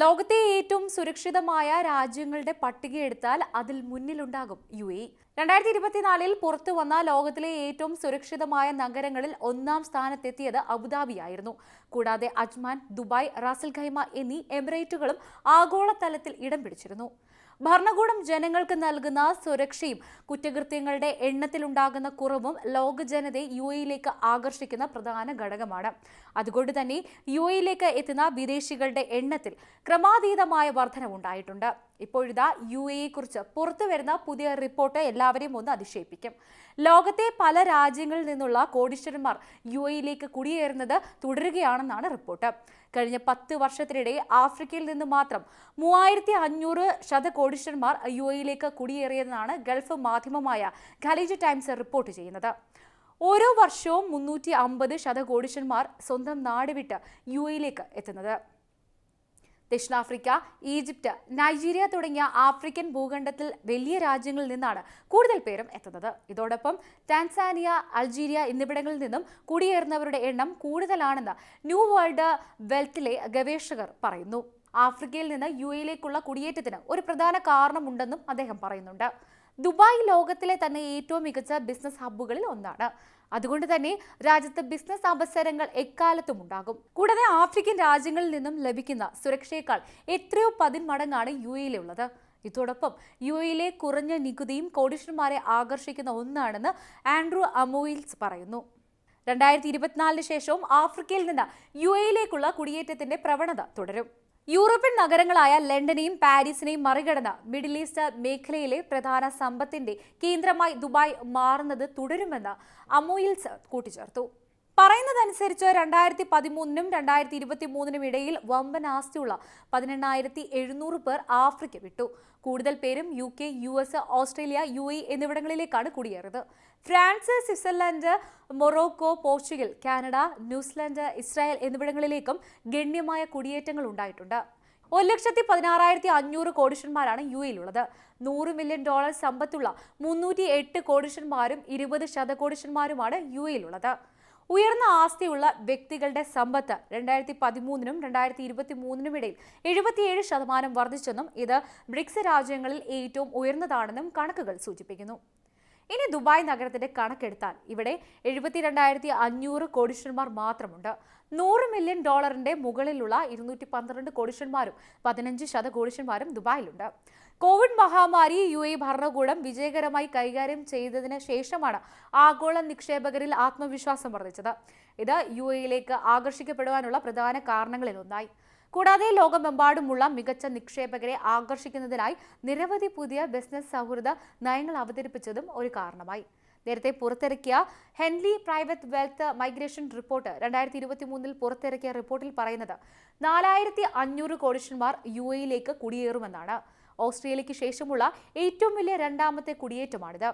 ലോകത്തെ ഏറ്റവും സുരക്ഷിതമായ രാജ്യങ്ങളുടെ പട്ടിക എടുത്താൽ അതിൽ മുന്നിലുണ്ടാകും യു എ രണ്ടായിരത്തി ഇരുപത്തിനാലിൽ പുറത്തു വന്ന ലോകത്തിലെ ഏറ്റവും സുരക്ഷിതമായ നഗരങ്ങളിൽ ഒന്നാം സ്ഥാനത്തെത്തിയത് അബുദാബിയായിരുന്നു. കൂടാതെ അജ്മാൻ ദുബായ് റാസൽ ഖൈമ എന്നീ എമിറേറ്റുകളും ആഗോളതലത്തിൽ ഇടം പിടിച്ചിരുന്നു. ഭരണകൂടം ജനങ്ങൾക്ക് നൽകുന്ന സുരക്ഷയും കുറ്റകൃത്യങ്ങളുടെ എണ്ണത്തിലുണ്ടാകുന്ന കുറവും ലോക ജനതയെ യു എയിലേക്ക് ആകർഷിക്കുന്ന പ്രധാന ഘടകമാണ്. അതുകൊണ്ട് തന്നെ യു എയിലേക്ക് എത്തുന്ന വിദേശികളുടെ എണ്ണത്തിൽ ക്രമാതീതമായ വർധനവുണ്ടായിട്ടുണ്ട്. ഇപ്പോഴിതാ യു എയെ കുറിച്ച് പുറത്തു വരുന്ന പുതിയ റിപ്പോർട്ട് എല്ലാവരെയും ഒന്ന് അതിശയിപ്പിക്കും. ലോകത്തെ പല രാജ്യങ്ങളിൽ നിന്നുള്ള കോടീശ്വരന്മാർ യു എയിലേക്ക് കുടിയേറുന്നത് തുടരുകയാണെന്നാണ് റിപ്പോർട്ട്. കഴിഞ്ഞ പത്ത് വർഷത്തിനിടെ ആഫ്രിക്കയിൽ നിന്ന് മാത്രം മൂവായിരത്തി അഞ്ഞൂറ് ശതകോടീശ്വരന്മാർ യു എയിലേക്ക് കുടിയേറിയതെന്നാണ് ഗൾഫ് മാധ്യമമായ ഖലീജ് ടൈംസ് റിപ്പോർട്ട് ചെയ്യുന്നത്. ഓരോ വർഷവും മുന്നൂറ്റി അമ്പത് ശതകോടീശ്വരന്മാർ സ്വന്തം നാട് വിട്ട് യു എയിലേക്ക് എത്തുന്നത്. ദക്ഷിണാഫ്രിക്ക ഈജിപ്റ്റ് നൈജീരിയ തുടങ്ങിയ ആഫ്രിക്കൻ ഭൂഖണ്ഡത്തിൽ വലിയ രാജ്യങ്ങളിൽ നിന്നാണ് കൂടുതൽ പേരും എത്തുന്നത്. ഇതോടൊപ്പം ടാൻസാനിയ അൾജീരിയ എന്നിവിടങ്ങളിൽ നിന്നും കുടിയേറുന്നവരുടെ എണ്ണം കൂടുതലാണെന്ന് ന്യൂ വേൾഡ് വെൽത്തിലെ ഗവേഷകർ പറയുന്നു. ആഫ്രിക്കയിൽ നിന്ന് യു എയിലേക്കുള്ള കുടിയേറ്റത്തിന് ഒരു പ്രധാന കാരണമുണ്ടെന്നും അദ്ദേഹം പറയുന്നുണ്ട്. ദുബായ് ലോകത്തിലെ തന്നെ ഏറ്റവും മികച്ച ബിസിനസ് ഹബ്ബുകളിൽ ഒന്നാണ്. അതുകൊണ്ട് തന്നെ രാജ്യത്ത് ബിസിനസ് അവസരങ്ങൾ എക്കാലത്തും ഉണ്ടാകും. കൂടാതെ ആഫ്രിക്കൻ രാജ്യങ്ങളിൽ നിന്നും ലഭിക്കുന്ന സുരക്ഷയേക്കാൾ എത്രയോ പതിന്മടങ്ങാണ് യു എയിലുള്ളത് ഇതോടൊപ്പം യു എയിലെ കുറഞ്ഞ നികുതിയും കോടീശ്വരന്മാരെ ആകർഷിക്കുന്ന ഒന്നാണെന്ന് ആൻഡ്രൂ അമോയിൽസ് പറയുന്നു. രണ്ടായിരത്തി ഇരുപത്തിനാലിന് ശേഷവും ആഫ്രിക്കയിൽ നിന്ന് യു എയിലേക്കുള്ള കുടിയേറ്റത്തിന്റെ പ്രവണത തുടരും. യൂറോപ്യൻ നഗരങ്ങളായ ലണ്ടനെയും പാരീസിനെയും മറികടന്ന് മിഡിൽ ഈസ്റ്റ് മേഖലയിലെ പ്രധാന സമ്പത്തിന്റെ കേന്ദ്രമായി ദുബായ് മാറുന്നത് തുടരുമെന്ന് അമോയിൽസ് കൂട്ടിച്ചേർത്തു. പറയുന്നതനുസരിച്ച് രണ്ടായിരത്തി പതിമൂന്നിനും രണ്ടായിരത്തി ഇരുപത്തി മൂന്നിനും ഇടയിൽ വമ്പൻ ആസ്തിയുള്ള പതിനെണ്ണായിരത്തി എഴുന്നൂറ് പേർ ആഫ്രിക്ക വിട്ടു. കൂടുതൽ പേരും U K U S Australia U A എന്നിവിടങ്ങളിലേക്കാണ് കുടിയേറിയത്. France Switzerland Morocco Portugal Canada New Zealand Israel എന്നിവിടങ്ങളിലേക്കും ഗണ്യമായ കുടിയേറ്റങ്ങൾ ഉണ്ടായിട്ടുണ്ട്. ഒരു ലക്ഷത്തി പതിനാറായിരത്തി അഞ്ഞൂറ് കോടിഷന്മാരാണ് യു എയിലുള്ളത് നൂറ് മില്യൺ ഡോളർ സമ്പത്തുള്ള മുന്നൂറ്റി എട്ട് കോടിഷന്മാരും ഇരുപത് ശതകോടിഷന്മാരുമാണ് യു എയിലുള്ളത് ഉയർന്ന ആസ്തിയുള്ള വ്യക്തികളുടെ സമ്പത്ത് രണ്ടായിരത്തി പതിമൂന്നിനും രണ്ടായിരത്തി ഇരുപത്തി മൂന്നിനും ഇടയിൽ എഴുപത്തിയേഴ് ശതമാനം വർദ്ധിച്ചെന്നും ഇത് ബ്രിക്സ് രാജ്യങ്ങളിൽ ഏറ്റവും ഉയർന്നതാണെന്നും കണക്കുകൾ സൂചിപ്പിക്കുന്നു. ഇനി ദുബായ് നഗരത്തിന്റെ കണക്കെടുത്താൽ ഇവിടെ എഴുപത്തിരണ്ടായിരത്തി അഞ്ഞൂറ് കോടീശ്വരന്മാർ മാത്രമുണ്ട്. നൂറ് മില്യൺ ഡോളറിന്റെ മുകളിലുള്ള ഇരുന്നൂറ്റി പന്ത്രണ്ട് കോടീശ്വരന്മാരും പതിനഞ്ച് ശതകോടീശ്വരന്മാരും ദുബായിലുണ്ട്. കോവിഡ് മഹാമാരി യു എ ഭരണകൂടം വിജയകരമായി കൈകാര്യം ചെയ്തതിന് ശേഷമാണ് ആഗോള നിക്ഷേപകരിൽ ആത്മവിശ്വാസം വർദ്ധിച്ചത്. ഇത് യു എയിലേക്ക് ആകർഷിക്കപ്പെടുവാനുള്ള പ്രധാന കാരണങ്ങളിൽ ഒന്നായി. കൂടാതെ ലോകമെമ്പാടുമുള്ള മികച്ച നിക്ഷേപകരെ ആകർഷിക്കുന്നതിനായി നിരവധി പുതിയ ബിസിനസ് സൗഹൃദ നയങ്ങൾ അവതരിപ്പിച്ചതും ഒരു കാരണമായി. നേരത്തെ പുറത്തിറക്കിയ Henley private wealth migration report രണ്ടായിരത്തി ഇരുപത്തി മൂന്നിൽ പുറത്തിറക്കിയ റിപ്പോർട്ടിൽ പറയുന്നത് നാലായിരത്തി അഞ്ഞൂറ് കോടിഷന്മാർ യു എയിലേക്ക് കുടിയേറുമെന്നാണ്. ഓസ്ട്രേലിയയ്ക്ക് ശേഷമുള്ള ഏറ്റവും വലിയ രണ്ടാമത്തെ കുടിയേറ്റമാണിത്.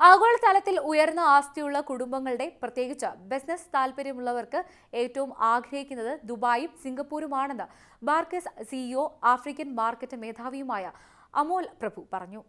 ആഗോളതലത്തിൽ ഉയർന്ന ആസ്തിയുള്ള കുടുംബങ്ങളുടെ പ്രത്യേകിച്ച് ബിസിനസ് താല്പര്യമുള്ളവർക്ക് ഏറ്റവും ആഗ്രഹിക്കുന്നത് ദുബായും സിംഗപ്പൂരുമാണെന്ന് ബാർക്കസ് സിഇഒ ആഫ്രിക്കൻ മാർക്കറ്റ് മേധാവിയുമായ അമോൽ പ്രഭു പറഞ്ഞു.